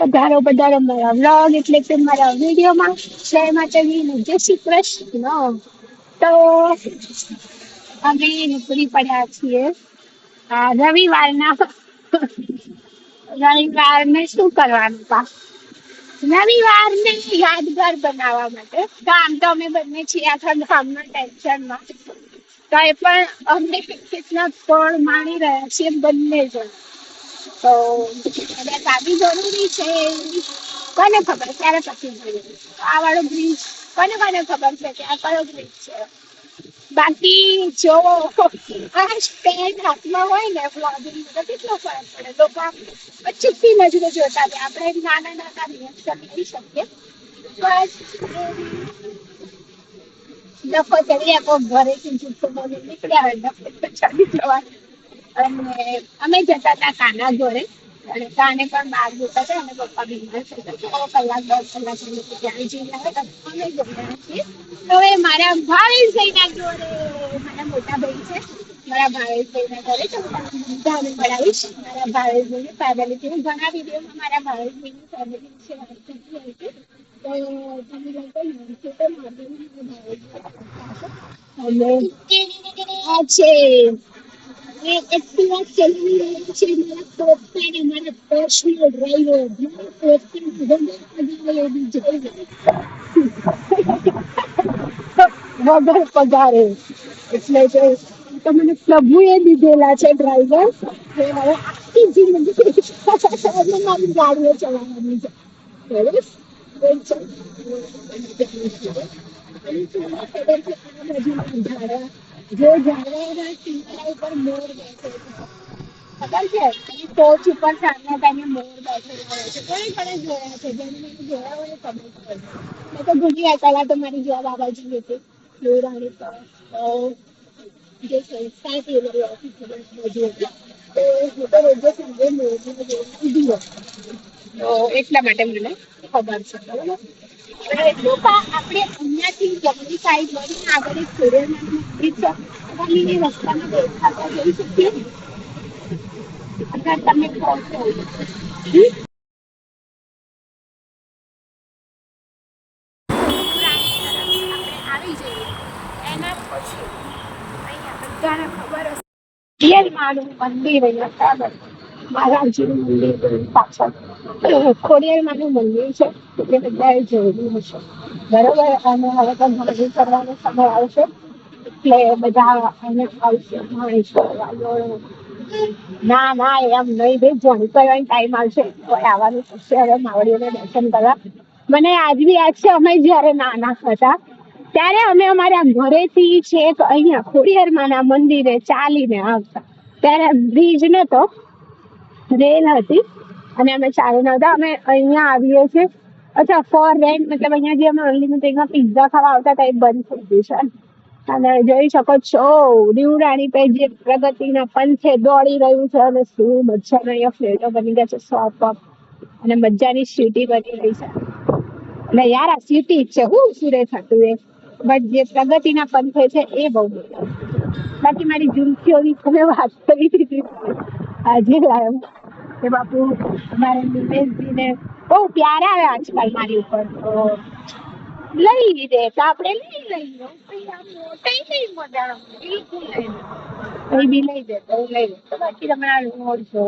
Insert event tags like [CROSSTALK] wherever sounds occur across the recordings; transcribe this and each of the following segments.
પધારો પધારો. મારા વ્લોગ એટલે કે મારા વિડીયોમાં. જય માતાજી જય શ્રી કૃષ્ણ. તો અમે નીકળી પડ્યા છીએ. રવિવારના. રવિવારને શું કરવાનું પા? રવિવારને યાદગાર બનાવવા માટે. આમ તો અમે બંને છીએ આખા ગામના ટેન્શનમાં. તો એ પણ અમને કેટલા પળ માણી રહ્યા છીએ બંને જણ. તો કદાચ આવી જરૂરી છે. કોને ખબર? ક્યારે પછી જોઈએ આ વાળો બ્રિજ કોને કોને ખબર છે કે આ કયો બ્રિજ છે? બાકી જો આ સ્ટેન્ડ હાથમાં હોય ને બ્લોગિંગ તો કેટલો ફરક પડે? લોકો પચીસથી નજરે જોતા હોય. આપણે નાના નાના રિએક્શન લઈ શકીએ. બસ. ડફો ચડી આપો ઘરેથી જૂઠો નીકળ્યા હોય, ડફો ચડી જવાનું. અને અમે જતા હતા કાના ઘરે. અને કાને પણ બહાર જતા હતા. અને પપ્પા બીમાર છે તો છ કલાક, દસ કલાક અમે લોકો ત્યાં જઈને આવ્યા હતા. અમે જમવાના છીએ. હવે મારા ભાવેશભાઈના જોડે મારા મોટા ભાઈ છે. મારા ભાવેશભાઈના ઘરે. તો બધાને મળાવીશ મારા ભાવેશભાઈની ફેમિલી હું ઘણા વિડીયોમાં મારા ભાવેશભાઈની ફેમિલી વિશે વાત કરતી છે. તો તમે લોકો માનશો તો ભાઈ ભાવેશભાઈ અને આ છે. મારા મારા મારા વગર પગારે એટલે કે તો મને પ્રભુએ દીધેલા છે ડ્રાઈવર એ હવે આખી જિંદગી મારી ગાડીઓ ચલાવવાની છે. બરાબર? તમને જે ઝાડવાના ટીંગલા ઉપર મોર બેસે છે. ખબર છે? એની ટોચ ઉપર સાંજના ટાઈમે મોર બેસેલા હોય છે. ઘણી ઘણા જોયા છે. જેને જોયા હોય ખબર પડે મેં તો ભૂલી ગયા, પહેલા તો મારી જોબ આ બાજુ હતી. તો જે એ મારી હતી. તો તો રોજે સાંજે મોરને જોઈને ઊભી એટલા માટે મને ખબર છે. બરાબર? આપણે અહીંયાથી જમણી સાઈડ વળીને આગળ એક સૂર્યનારાયણ મંદિર છે ગમીને રસ્તામાં દેખાતા જઈ શકીએ. અગર તમે કહો તો. આવી જઈએ. એના પછી ખબર હશે. રિયલ મંદિર અહીંયા આગળ મંદિર પાછળ. ખોડિયાર માનું મંદિર છે એ બધાએ જોયેલું હશે. બરોબર, અને હવે તો ભણી કરવાનો સમય આવશે, એટલે બધા અહીંયા આવશે ના ના, એમ નહીં ભાઈ ભણી કરવાનો ટાઈમ આવશે. તો આવવાનું થશે, હવે માવડીઓને દર્શન કરવા. મને આજ બી યાદ છે, અમે જ્યારે નાના હતા, ત્યારે અમે અમારા ઘરેથી છેક અહીંયા ખોડિયારમાંના મંદિરે ચાલીને આવતા. ત્યારે બ્રિજ નતો રેલ હતી. અને અમે ચાલીને આવતા અમે અહીંયા આવીએ છીએ. અચ્છા ફોર રેન્ટ મતલબ અહીંયા જે અમે અનલિમિટેડમાં પિઝા ખાવા આવતા હતા એ બંધ થઈ ગયું છે. અને જોઈ શકો છો, દીવડાની પે જે પ્રગતિના પંથે દોડી રહ્યું છે અને શું મજાના અહીંયા ફ્લેટો બની ગયા છે શોપ અને મજાની સિટી બની રહી છે. એટલે યાર, આ સિટી છે. હું સુરેશ હતું એ? બટ જે પ્રગતિના પંથે છે એ બહુ બાકી મારી જુલફીઓની તમે વાત કરી દીધી. આજે લાવ્યો કે બાપુ, અમારે નિમેશજીને બહુ પ્યાર આવે આજકાલ મારી ઉપર તો. લઈ લીધે તો આપણે લઈ લઈએ. મોટી નહીં મોટા કોઈ બી લઈ દે તો લઈ લઉં તો બાકી તમારા રોડ છો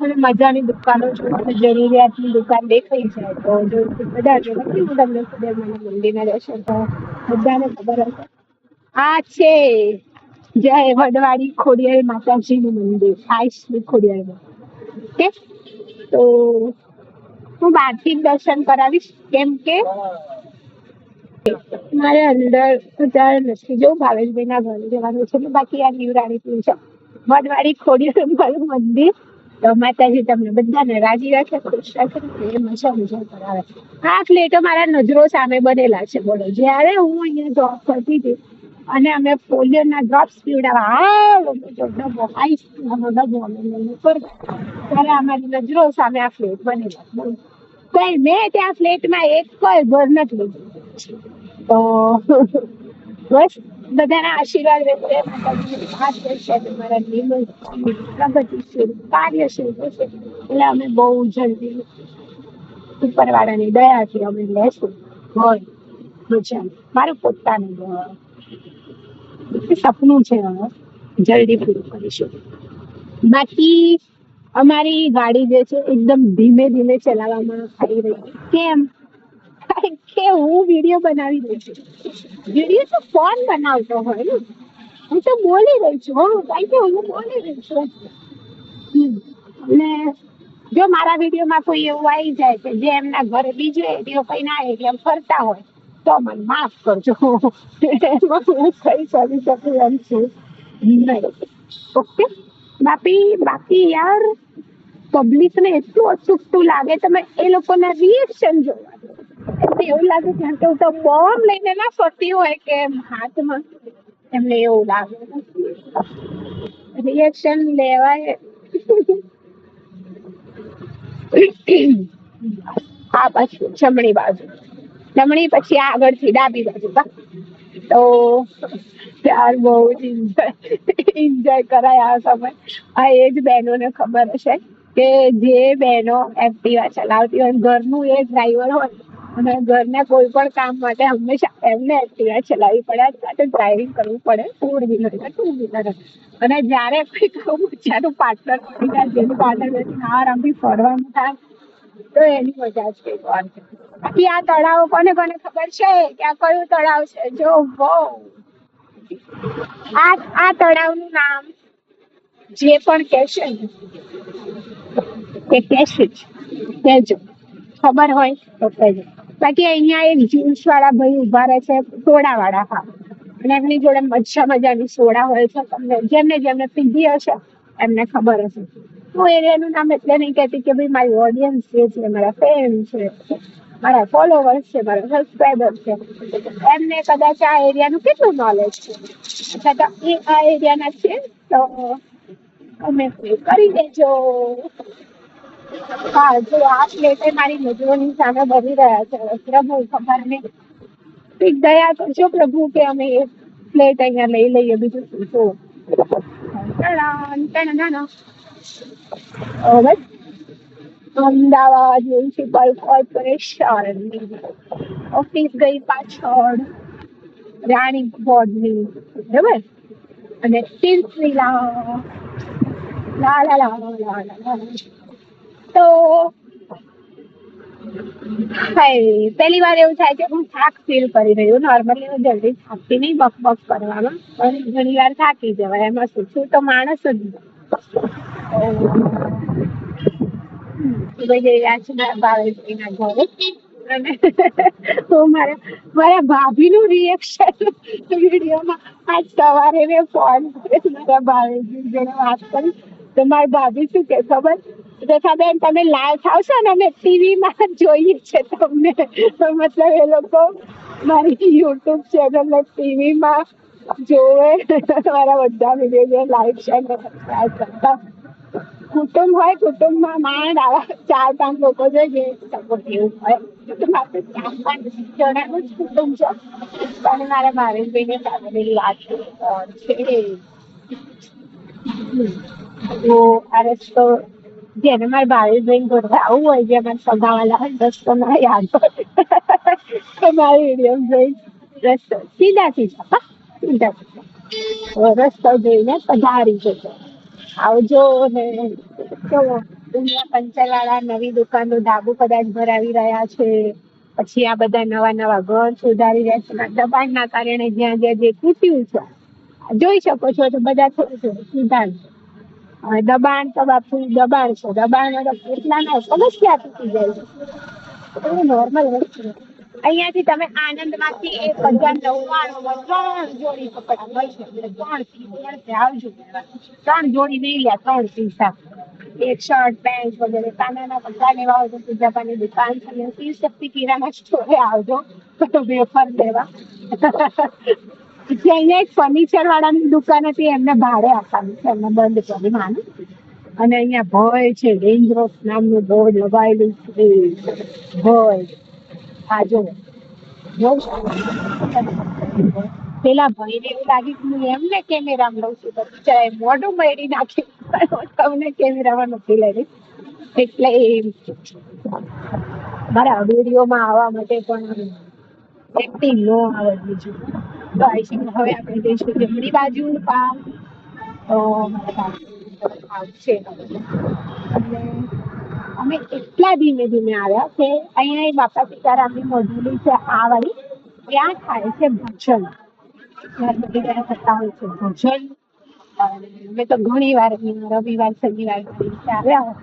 અને મજાની દુકાનો છો અને જરૂરિયાતની દુકાન દેખાઈ જાય તો જો બધા જો. નથી હું તમને સુદેવમાના મંદિરના દર્શન તો બધાને ખબર હશે. આ છે જય વડવાડી ખોડિયાર માતાજીનું મંદિર આઈસની ખોડિયારમાં. ઓકે? તો હું બહારથી દર્શન કરાવીશ. કેમ કે મારે અંદર અત્યારે નથી જવું ભાવેશભાઈના ઘરે જવાનું છે બાકી આ દીવરાણીપુર છે. વડવાડી ખોડિયાર મંદિર. તો માતાજી તમને બધાને રાજી રાખે, ખુશ રાખે, એ મજા મજા કરાવે. આ ફ્લેટો મારા નજરો સામે બનેલા છે, બોલો. જ્યારે હું અહીંયા જોબ કરતી હતી અને અમે પોલિયોના ડ્રોપ્સ પીવડાવવા નજરો સામે આ ફ્લેટ બનેલા કઈ મેં ત્યાં ફ્લેટમાં એક કોઈ ઘર નથી તો બસ, બધાના આશીર્વાદ રહેશે. માતાજીની હાથ પ્રગતિશીલ, કાર્યશીલ થશે એટલે અમે બહુ જલ્દી ઉપરવાળાની દયાથી અમે લેશું. હોય મજા મારું પોતાનું સપનું છે જલ્દી પૂરું કરીશું. બાકી અમારી ગાડી જે છે એકદમ ધીમે ધીમે ચલાવવામાં આવી રહી કેમ? કે હું વીડિયો બનાવી રહી છું. વીડિયો તો ફોન બનાવતો હોય ને. હું તો બોલી રહી છું હો. કારણ કે હું બોલી રહી છું. ને જો મારા વિડીયોમાં કોઈ એવું આવી જાય કે જે એમના ઘરે બીજો એરિયો કઈ ના એરિયા ફરતા હોય તો મને માફ કરજો એમાં હું કઈ ઓકે બાકી યાર。પબ્લિક ને એટલું અચૂકતું લાગે તમે એ લોકોના રિએક્શન જોવા દો. એવું લાગે જાણ કે હું તો બોમ્બ લઈને ના ફરતી હોય કે હાથમાં એમને એવું લાગે રિએક્શન લેવાય આ બાજુ જમણી બાજુ જમણી પછી આગળથી ડાબી બાજુ તો ત્યાર બહુ એન્જોય કરાય સમય. આ એજ બહેનોને ખબર હશે કે જે બહેનો એક્ટિવા ચલાવતી હોય, ઘરનું એ ડ્રાઈવર હોય અને ઘરના કોઈ પણ કામ માટે હંમેશા એમને એક્ટિવા ચલાવવી પડે. સાથે ડ્રાઇવિંગ કરવું પડે. ફોર વ્હીલર કે ટુ વ્હીલર અને જ્યારે આવું મજાનું પાર્ટનર મળી જેનું પાર્ટનર આરામથી ફરવાનું થાય. તો એની મજા જ બાકી આ તળાવ કોને કોને ખબર છે? કે આ કયું તળાવ છે? જો બહુ આ આ તળાવનું નામ જે પણ કહેશે ને કહેશે જ. કહેજો. ખબર હોય તો કહેજો. બાકી અહીંયા એક જ્યુસ વાળા ભાઈ ઊભા રહે છે સોડા વાળા હા. અને એમની જોડે મજા મજાની સોડા હોય છે તમને, જેમને જેમને પીધી હશે, એમને ખબર હશે. હું એરિયાનું નામ એટલે નહીં કહેતી કે ભાઈ મારી ઓડિયન્સ જે છે મારા ફેન છે, મારા ફોલોવર્સ છે, મારા સબસ્ક્રાઈબર છે. એમને કદાચ આ એરિયાનું કેટલું નોલેજ છે? અથવા તો એ આ એરિયાના છે, તો અમે કરી દેજો. હા, જો આ પ્લેટે મારી નજરોની સામે બની રહ્યા છે. પ્રભુ ખબર નહીં. કંઈક દયા કરજો પ્રભુ કે અમે એ પ્લેટ અહીંયા લઈ લઈએ બીજું શું? તો ના ટણાના. હવે અમદાવાદ મ્યુનિસિપલ કોર્પોરેશન. ઓફિસ ગઈ પાછળ રાણી બોર્ડની બરાબર? અને તીર્થલીલા લા લા લા. તો પહેલી વાર એવું થાય કે હું થાક ફીલ કરી રહ્યું નોર્મલી હું જલ્દી થાકતી નહીં બક બક કરવામાં પણ ઘણી વાર થાકી જવાય, એમાં શું છું? તો માણસ જ નહીં. ભાઈ જઈ રહ્યા છે મારા ભાભી ભાભીનું રિએક્શન વિડીયોમાં આજ સવારે મેં ફોન મારા ભાવેશભાઈ જોડે વાત કરી. તો મારી ભાભી શું કે ખબર? રેખાબેન, તમે લાઈવ થાવશો ને, અમે ટીવીમાં જોઈએ છે તમને. મતલબ એ લોકો મારી યુટ્યુબ ચેનલ ટીવીમાં જોવે. મારા બધા વીડિયો લાઈવ શેર કરતા. કુટુંબ હોય, કુટુંબમાં માં આવા ચાર પાંચ લોકો જોઈએ સપોર્ટિવ હોય. કુટુંબ માત્ર ચાર પાંચ જણાનું જ કુટુંબ છે. અને મારા ભાવેશભાઈને ફેમિલી વાત છે. તો આ રસ્તો જેને મારા ભાવેશભાઈ ઘરે આવું હોય જે અમારા સગાવાલા હોય રસ્તો ના યાદ તો મારી વીડિયો જોઈ રસ્તો, સીધા સીધા, હા, સીધા સીધા. રસ્તો જોઈને પધારી જજો આવજો ને પંચરવાળા નવી દુકાનનું ધાબુ કદાચ ભરાવી રહ્યા છે. પછી આ બધા નવા નવા ઘર સુધારી રહ્યા છે. દબાણના કારણે જ્યાં જ્યાં જે તૂટ્યું છે, જોઈ શકો છો તો બધા થોડું થોડું સુધાર દબાણ તો બાપુ દબાણ છે. દબાણ કેટલા ના સમસ્યા તૂટી જાય છે. નોર્મલ વસ્તુ. અહીંયાથી તમે આનંદમાંથી એક હજાર નવ્વાણું ત્રણ જોડી કપડા મળશે ત્રણ પીસ આવજો ત્રણ જોડી નહીં લ્યા, ત્રણ પીસ એક શર્ટ, પેન્ટ વગેરે, કાનાના કપડા લેવા તો સુજાપાની દુકાન છે. અને શિવ શક્તિ કિરાના સ્ટોરે આવજો, તો વેફર લેવા. અહીંયા એક ફર્નિચર વાળાની દુકાન હતી, એમને ભાડે આપવાની છે, એમને બંધ કરી માનું અને અહીંયા ભય છે ડેન્જરસ નામનું બોર્ડ લગાવેલું છે. ભય. હા જો. પેલા ભાઈને એવું લાગ્યું કે હું એમને કેમેરામાં લઉં છું, તો મોઢું મેળી નાખ્યું. તમને કેમેરામાં નથી લઈ એટલે મારા વિડીયોમાં આવવા માટે પણ એક્ટિંગ નો આવે બીજું. તો આઈ થિંક હવે આપણે જઈશું જમણી બાજુ પામ. તો મારા બાજુ આવશે. અને અમે એટલા ધીમે ધીમે આવ્યા કે અહીંયા બાપા સીતારામની મજૂરી છે, આ વાળી, ત્યાં થાય છે ભજન. નર્મદી ગયા થતા હોય છે ભજન. મેં તો ઘણી વાર રવિવાર, શનિવાર આવ્યા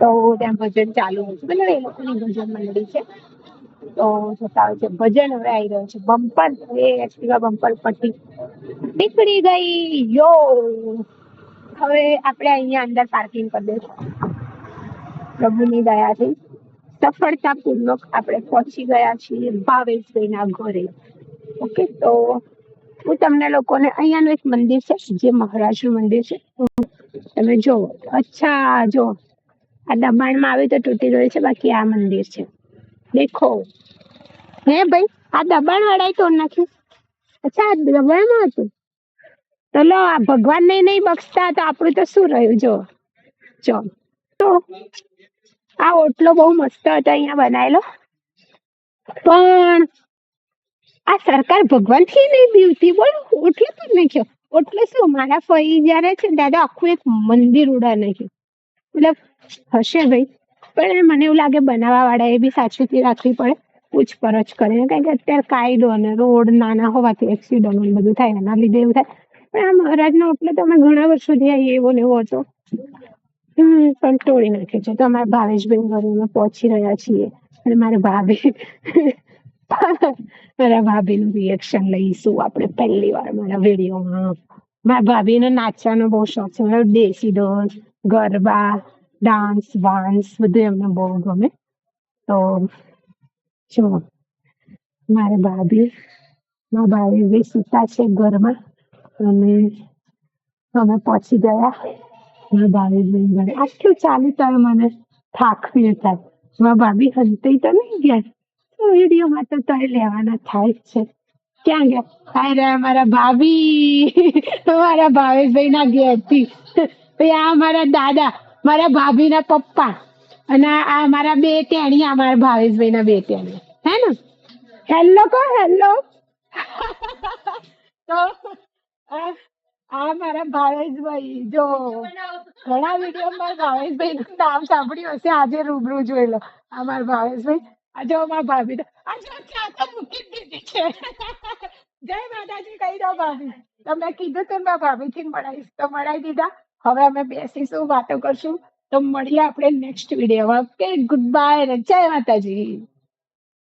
તો ત્યાં ભજન ચાલુ હોય છે. મતલબ એ લોકોની ભજન મંડળી છે. તો જતા હોય છે. ભજન હવે આવી રહ્યો છે. બમ્પર, એ એક્ટિવા બમ્પર પટ્ટી નીકળી ગઈ. યો! હવે આપણે અહીંયા અંદર પાર્કિંગ કરી દઈશું. પ્રભુની દયાથી સફળતાપૂર્વક આપણે પહોંચી ગયા છીએ ભાવેશભાઈના ઘરે. ઓકે તો હું તમને લોકોને અહીંયાનું એક મંદિર છે, જે મહારાજનું મંદિર છે. તમે જુઓ, અચ્છા જો આ દબાણમાં આવી તો તૂટી રહ્યું છે, બાકી આ મંદિર છે. દેખો. હે ભાઈ, આ દબાણ વાળાએ તોડ નાખ્યું. અચ્છા, આ દબાણમાં હતું. તો લો, આ ભગવાનને નહીં બક્ષતા, તો આપણું તો શું રહ્યું? જો જો તો આ ઓટલો બહુ મસ્ત હતો અહીંયા બનાવેલો. પણ આ સરકાર ભગવાનથી નહીં બીવતી બોલ, ઓટલો પણ નાખ્યો. ઓટલો શું, મારા ફઈ જયારે છે દાદા આખું એક મંદિર ઉડા નાખ્યું. મતલબ હશે ભાઈ, પણ મને એવું લાગે બનાવવા વાળા એ બી સાચવીથી રાખવી પડે. પૂછપરછ કરીને કારણ કે અત્યારે કાયદો અને રોડ નાના હોવાથી એક્સિડન્ટ બધું થાય, એના લીધે એવું થાય. પણ આ મહારાજનો ઓટલો તો અમે ઘણા વર્ષોથી આવીએ એવો ને એવો હતો. હમ, પણ તોડી નાખ્યો છે. તો અમારા ભાવેશભાઈ ઘરે અમે પહોંચી રહ્યા છીએ. અને મારા ભાભી [LAUGHS] મારા ભાભીનું રિએક્શન લઈશું આપણે પહેલી વાર મારા વિડીયોમાં. મારા ભાભીને નાચવાનો બહુ શોખ છે. મતલબ દેશી ડોલ ગરબા ડાન્સ વાન્સ બધું એમને બહુ ગમે. તો જો, મારા ભાભી મારા ભાભી સૂતા છે ઘરમાં અને અમે પહોંચી ગયા. મારા ભાભી ઘરે આટલું ચાલી તારે મને થાકવી થાય મારા ભાભી હંતાઈ તો નહીં ગયા. વિડીયોમાં તો તારે લેવાના થાય જ છે. ક્યાં ગયા? હાય રે મારા ભાભી. મારા ભાવેશભાઈ ના ઘેરથી. પછી આ મારા દાદા, મારા ભાભીના પપ્પા અને આ મારા બે ટેણીયા મારા ભાવેશભાઈ ના બે ટેણીયા. હે ને? હેલો કો હેલો [LAUGHS] તો આ મારા ભાવેશભાઈ, જો. ઘણા વીડિયો મારા ભાવેશભાઈ નું નામ સાંભળ્યું હશે, આજે રૂબરૂ જોઈ લો. આ ભાવેશભાઈ આજે જો ભાભી આજે મૂકી દીધી છે. જય માતાજી, કહી દો ભાભી. તમે કીધું તું મારા ભાભી થી મળાવીશ તો મળાવી દીધા. હવે અમે બેસીશું, વાતો કરશું. તો મળીએ આપણે નેક્સ્ટ વિડીયોમાં કે ગુડ બાય જય માતાજી.